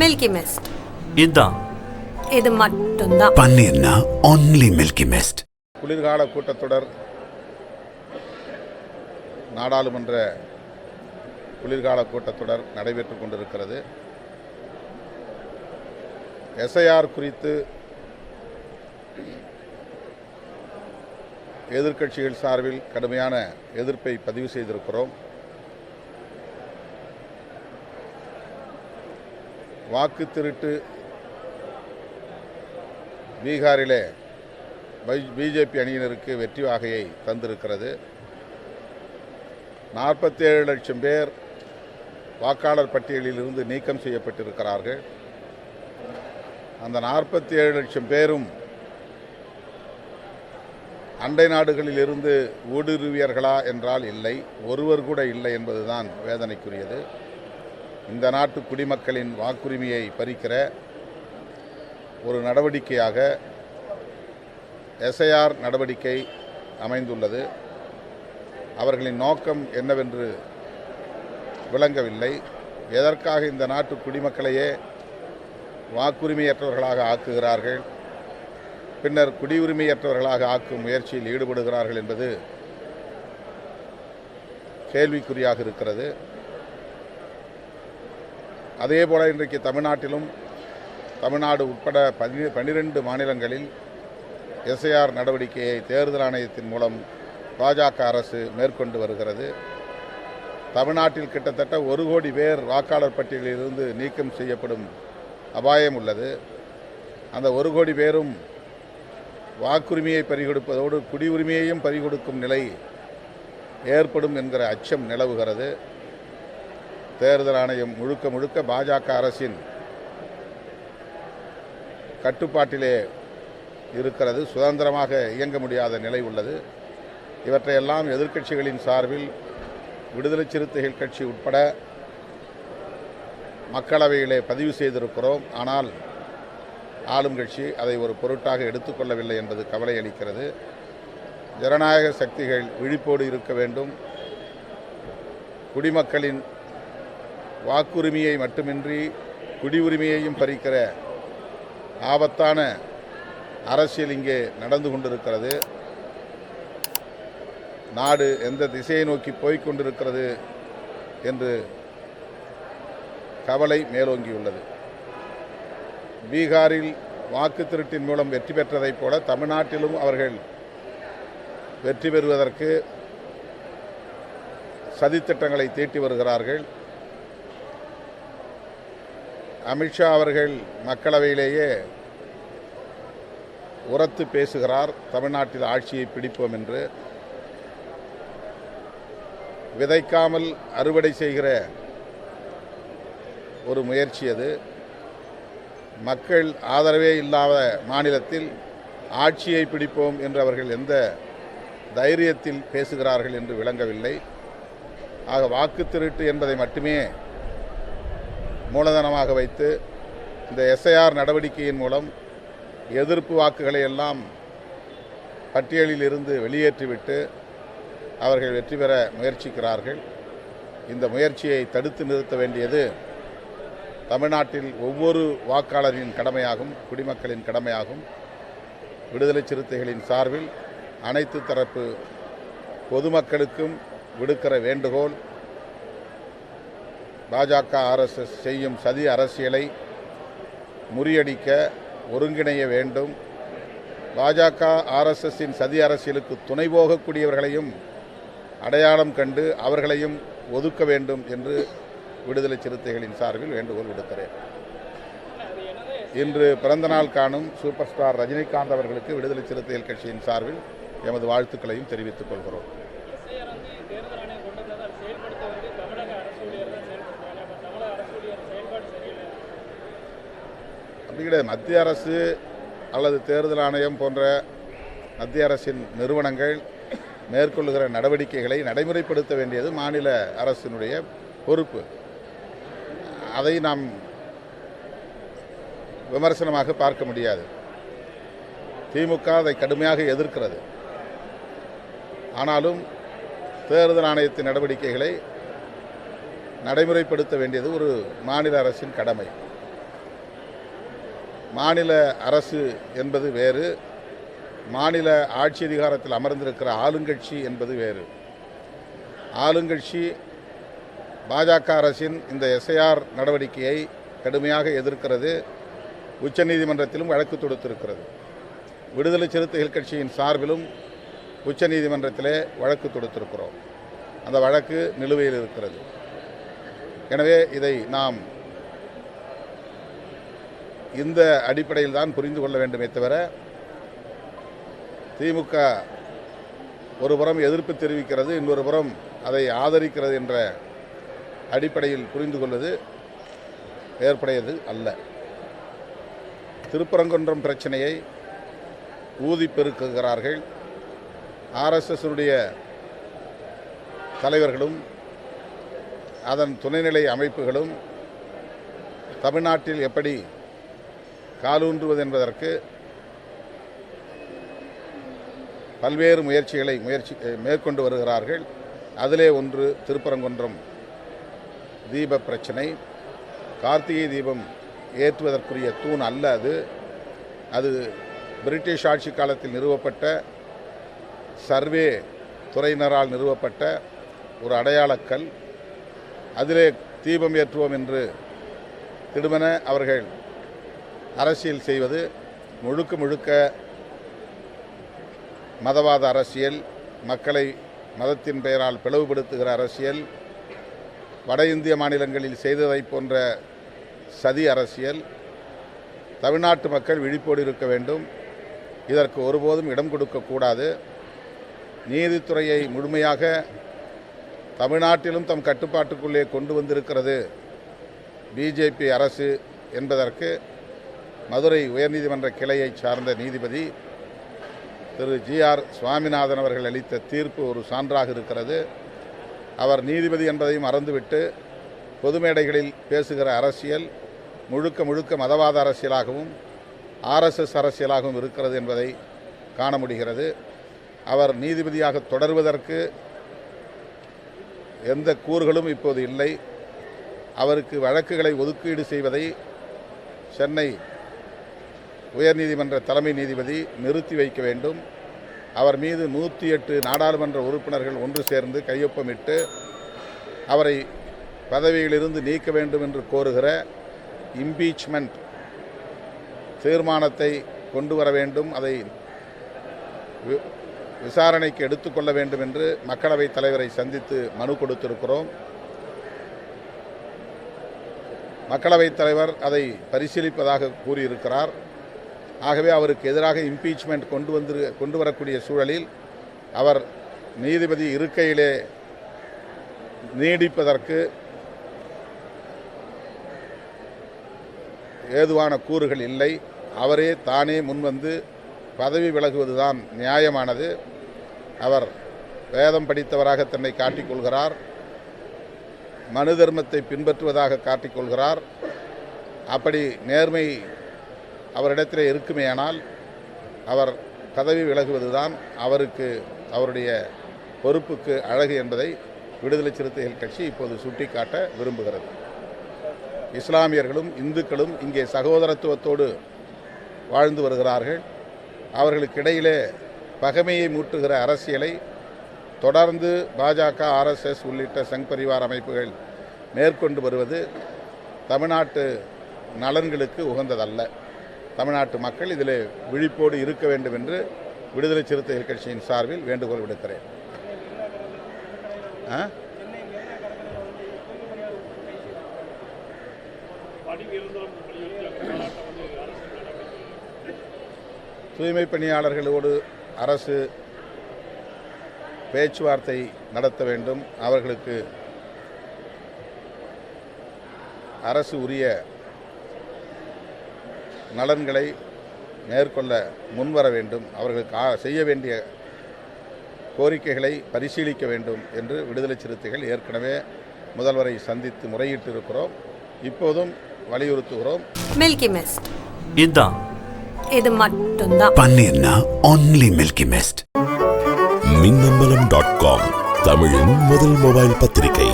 Milky mist இதுதான் இது மட்டும்தான். பன்னீர்னா ஒன்லி மில்கி மிஸ்ட் குளிர்கால கூட்டத்தொடர் நாடாளுமன்ற குளிர்கால கூட்டத்தொடர் நடைபெற்று கொண்டிருக்கிறது. எஸ்ஐஆர் குறித்து எதிர்க்கட்சிகள் சார்பில் கடுமையான எதிர்ப்பை பதிவு செய்திருக்கிறோம். வாக்கு திருட்டு பீகாரிலே பிஜேபி அணியினருக்கு வெற்றி வாகையை தந்திருக்கிறது. நாற்பத்தேழு லட்சம் பேர் வாக்காளர் பட்டியலில் இருந்து நீக்கம் செய்யப்பட்டிருக்கிறார்கள். அந்த நாற்பத்தி ஏழு லட்சம் பேரும் அண்டை நாடுகளில் இருந்து ஊடுருவியர்களா என்றால் இல்லை. ஒருவர் கூட இல்லை என்பதுதான் வேதனைக்குரியது. இந்த நாட்டு குடிமக்களின் வாக்குரிமையை பறிக்கிற ஒரு நடவடிக்கையாக எஸ்ஐஆர் நடவடிக்கை அமைந்துள்ளது. அவர்களின் நோக்கம் என்னவென்று விளங்கவில்லை. எதற்காக இந்த நாட்டு குடிமக்களையே வாக்குரிமையற்றவர்களாக ஆக்குகிறார்கள்? பின்னர் குடியுரிமையற்றவர்களாக ஆக்கும் முயற்சியில் ஈடுபடுகிறார்கள் என்பது கேள்விக்குறியாக இருக்கிறது. அதே போல் இன்றைக்கு தமிழ்நாட்டிலும் தமிழ்நாடு உட்பட பனி பன்னிரெண்டு மாநிலங்களில் எஸ்ஐஆர் நடவடிக்கையை தேர்தல் ஆணையத்தின் மூலம் பாஜக அரசு மேற்கொண்டு வருகிறது. தமிழ்நாட்டில் கிட்டத்தட்ட ஒரு கோடி பேர் வாக்காளர் பட்டியலில் இருந்து நீக்கம் செய்யப்படும் அபாயம் உள்ளது. அந்த ஒரு கோடி பேரும் வாக்குரிமையை பறிகொடுப்பதோடு குடியுரிமையையும் பறிகொடுக்கும் நிலை ஏற்படும் என்கிற அச்சம் நிலவுகிறது. தேர்தல் ஆணையம் முழுக்க முழுக்க பாஜக அரசின் கட்டுப்பாட்டிலே இருக்கிறது. சுதந்திரமாக இயங்க முடியாத நிலை உள்ளது. இவற்றையெல்லாம் எதிர்க்கட்சிகளின் சார்பில் விடுதலை சிறுத்தைகள் கட்சி உட்பட மக்களவையிலே பதிவு செய்திருக்கிறோம். ஆனால் ஆளும் கட்சி அதை ஒரு பொருட்டாக எடுத்துக்கொள்ளவில்லை என்பது கவலை அளிக்கிறது. ஜனநாயக சக்திகள் விழிப்போடு இருக்க வேண்டும். குடிமக்களின் வாக்குரிமையை மட்டுமின்றி குடியுரிமையையும் பறிக்கிற ஆபத்தான அரசியல் இங்கே நடந்து கொண்டிருக்கிறது. நாடு எந்த திசையை நோக்கி போய்கொண்டிருக்கிறது என்று கவலை மேலோங்கியுள்ளது. பீகாரில் வாக்கு திருட்டின் மூலம் வெற்றி பெற்றதைப் போல தமிழ்நாட்டிலும் அவர்கள் வெற்றி பெறுவதற்கு சதித்திட்டங்களை தீட்டி வருகிறார்கள். அமித்ஷா அவர்கள் மக்களவையிலேயே உரத்து பேசுகிறார். தமிழ்நாட்டில் ஆட்சியை பிடிப்போம் என்று. விதைக்காமல் அறுவடை செய்கிற ஒரு முயற்சி அது. மக்கள் ஆதரவே இல்லாத மாநிலத்தில் ஆட்சியை பிடிப்போம் என்று அவர்கள் எந்த தைரியத்தில் பேசுகிறார்கள் என்று விளங்கவில்லை. ஆக வாக்கு திருட்டு என்பதை மட்டுமே மூலதனமாக வைத்து இந்த எஸ்ஐஆர் நடவடிக்கையின் மூலம் எதிர்ப்பு வாக்குகளை எல்லாம் பட்டியலில் இருந்து வெளியேற்றிவிட்டு அவர்கள் வெற்றி பெற முயற்சிக்கிறார்கள். இந்த முயற்சியை தடுத்து நிறுத்த வேண்டியது தமிழ்நாட்டில் ஒவ்வொரு வாக்காளரின் கடமையாகும் குடிமக்களின் கடமையாகும். விடுதலை சிறுத்தைகளின் சார்பில் அனைத்து தரப்பு பொதுமக்களுக்கும் விடுக்கிற வேண்டுகோள் பாஜக ஆர்எஸ்எஸ் செய்யும் சதி அரசியலை முறியடிக்க ஒருங்கிணைய வேண்டும். பாஜக ஆர்எஸ்எஸ்ஸின் சதி அரசியலுக்கு துணை போகக்கூடியவர்களையும் அடையாளம் கண்டு அவர்களையும் ஒதுக்க வேண்டும் என்று விடுதலை சிறுத்தைகளின் சார்பில் வேண்டுகோள் விடுக்கிறேன். இன்று பிறந்தநாள் காணும் சூப்பர் ஸ்டார் ரஜினிகாந்த் அவர்களுக்கு விடுதலை சிறுத்தைகள் கட்சியின் சார்பில் எமது வாழ்த்துக்களையும் தெரிவித்துக் கொள்கிறோம் எஸ்ஐஆர் வந்து தேர்தல் ஆணையம் கொண்டு வந்தது அதை செயல்படுத்துவது தமிழக அரசு ஊழியர் தான் செயல்படுத்துவாங்க அப்போ தமிழக அரசு ஊழியர் செயல்பாடு சரியில்லை அப்படி கிடையாது. மத்திய அரசு அல்லது தேர்தல் ஆணையம் போன்ற மத்திய அரசின் நிறுவனங்கள் மேற்கொள்ளுகிற நடவடிக்கைகளை நடைமுறைப்படுத்த வேண்டியது மாநில அரசினுடைய பொறுப்பு. அதை நாம் விமர்சனமாக பார்க்க முடியாது. திமுக அதை கடுமையாக எதிர்க்கிறது. ஆனாலும் தேர்தல் ஆணையத்தின் நடவடிக்கைகளை நடைமுறைப்படுத்த வேண்டியது ஒரு மாநில அரசின் கடமை. மாநில அரசு என்பது வேறு மாநில ஆட்சி அதிகாரத்தில் அமர்ந்திருக்கிற ஆளுங்கட்சி என்பது வேறு. ஆளுங்கட்சி பாஜக அரசின் இந்த எஸ்ஐஆர் நடவடிக்கையை கடுமையாக எதிர்க்கிறது உச்சநீதிமன்றத்திலும் வழக்கு தொடுத்திருக்கிறது. விடுதலை சிறுத்தைகள் கட்சியின் சார்பிலும் உச்சநீதிமன்றத்திலே வழக்கு தொடுத்திருக்கிறோம். அந்த வழக்கு நிலுவையில் இருக்கிறது. எனவே இதை நாம் இந்த அடிப்படையில் தான் புரிந்து கொள்ள வேண்டுமே தவிர திமுக ஒரு புறம் எதிர்ப்பு தெரிவிக்கிறது இன்னொரு புறம் அதை ஆதரிக்கிறது என்ற அடிப்படையில் புரிந்து கொள்வது ஏற்புடையது அல்ல. திருப்பரங்குன்றம் பிரச்சனையை ஊதி பெருக்குகிறார்கள். ஆர்எஸ்எஸ்னுடைய தலைவர்களும் அதன் துணைநிலை அமைப்புகளும் தமிழ்நாட்டில் எப்படி காலூன்றுவது என்பதற்கு பல்வேறு முயற்சிகளை முயற்சி மேற்கொண்டு வருகிறார்கள். அதிலே ஒன்று திருப்பரங்குன்றம் தீப பிரச்சனை. கார்த்திகை தீபம் ஏற்றுவதற்குரிய தூண் அல்ல அது. அது பிரிட்டிஷ் ஆட்சி காலத்தில் நிறுவப்பட்ட சர்வே துறையினரால் நிறுவப்பட்ட ஒரு அடையாளக்கல். அதிலே தீபம் ஏற்றுவோம் என்று திடுமென அவர்கள் அரசியல் செய்வது முழுக்க முழுக்க மதவாத அரசியல் மக்களை மதத்தின் பெயரால் பிளவுபடுத்துகிற அரசியல் வட இந்திய மாநிலங்களில் செய்ததைப் போன்ற சதி அரசியல் தமிழ்நாட்டு மக்கள் விழிப்போடு இருக்க வேண்டும். இதற்கு ஒருபோதும் இடம் கொடுக்கக்கூடாது நீதித்துறையை முழுமையாக தமிழ்நாட்டிலும் தம் கட்டுப்பாட்டுக்குள்ளே கொண்டு வந்திருக்கிறது. பிஜேபி அரசு என்பதற்கு மதுரை உயர்நீதிமன்ற கிளையை சார்ந்த நீதிபதி திரு ஜி ஆர் சுவாமிநாதன் அவர்கள் அளித்த தீர்ப்பு ஒரு சான்றாக இருக்கிறது. அவர் நீதிபதி என்பதையும் மறந்துவிட்டு பொதுமேடைகளில் பேசுகிற அரசியல் முழுக்க முழுக்க மதவாத அரசியலாகவும் ஆர்எஸ்எஸ் அரசியலாகவும் இருக்கிறது என்பதை காண முடிகிறது. அவர் நீதிபதியாக தொடர்வதற்கு எந்த கூறுகளும் இப்போது இல்லை. அவருக்கு வழக்குகளை ஒதுக்கீடு செய்வதை சென்னை உயர்நீதிமன்ற தலைமை நீதிபதி நிறுத்தி வைக்க வேண்டும். அவர் மீது நூற்றி எட்டு நாடாளுமன்ற உறுப்பினர்கள் ஒன்று சேர்ந்து கையொப்பமிட்டு அவரை பதவியிலிருந்து நீக்க வேண்டும் என்று கோருகிற இம்பீச்மெண்ட் தீர்மானத்தை கொண்டு வர வேண்டும். அதை வி- விசாரணைக்கு எடுத்துக்கொள்ள வேண்டும் என்று மக்களவைத் தலைவரை சந்தித்து மனு கொடுத்திருக்கிறோம். மக்களவைத் தலைவர் அதை பரிசீலிப்பதாக கூறியிருக்கிறார். ஆகவே அவருக்கு எதிராக இம்பீச்மெண்ட் கொண்டு வந்து கொண்டு வரக்கூடிய சூழலில் அவர் நீதிபதி இருக்கையிலே நீடிப்பதற்கு ஏதுவான கூறுகள் இல்லை. அவரே தானே முன்வந்து பதவி விலகுவதுதான் நியாயமானது. அவர் வேதம் படித்தவராக தன்னை காட்டிக்கொள்கிறார். மனு தர்மத்தை பின்பற்றுவதாக காட்டிக்கொள்கிறார். அப்படி நேர்மை அவரிடத்தில் இருக்குமேயானால் அவர் பதவி விலகுவதுதான் அவருக்கு அவருடைய பொறுப்புக்கு அழகு என்பதை விடுதலை சிறுத்தைகள் கட்சி இப்போது சுட்டிக்காட்ட விரும்புகிறது. இஸ்லாமியர்களும் இந்துக்களும் இங்கே சகோதரத்துவத்தோடு வாழ்ந்து வருகிறார்கள். அவர்களுக்கிடையிலே பகைமையை மூட்டுகிற அரசியலை தொடர்ந்து பாஜக ஆர்எஸ்எஸ் உள்ளிட்ட சங் பரிவார் அமைப்புகள் மேற்கொண்டு வருவது தமிழ்நாட்டு நலன்களுக்கு உகந்ததல்ல. தமிழ்நாட்டு மக்கள் இதில் விழிப்போடு இருக்க வேண்டும் என்று விடுதலை சிறுத்தைகள் கட்சியின் சார்பில் வேண்டுகோள் விடுக்கிறேன் ஆ? தூய்மை பணியாளர்களோடு அரசு பேச்சுவார்த்தை நடத்த வேண்டும் அவர்களுக்கு அரசு உரிய நலன்களை மேற்கொள்ள முன்வர வேண்டும் அவர்களுக்கு ஆ- செய்ய வேண்டிய கோரிக்கைகளை பரிசீலிக்க வேண்டும் என்று விடுதலை சிறுத்தைகள் ஏற்கனவே முதல்வரை சந்தித்து முறையிட்டு இருக்கிறோம் இப்போதும் வலியுறுத்துகிறோம். மில்கி மிஸ்ட் இதான். இது மட்டும்தான். பன்னீர்னா only Milky Mist Minnambalam dot com தமிழின் முதல் மொபைல் பத்திரிகை.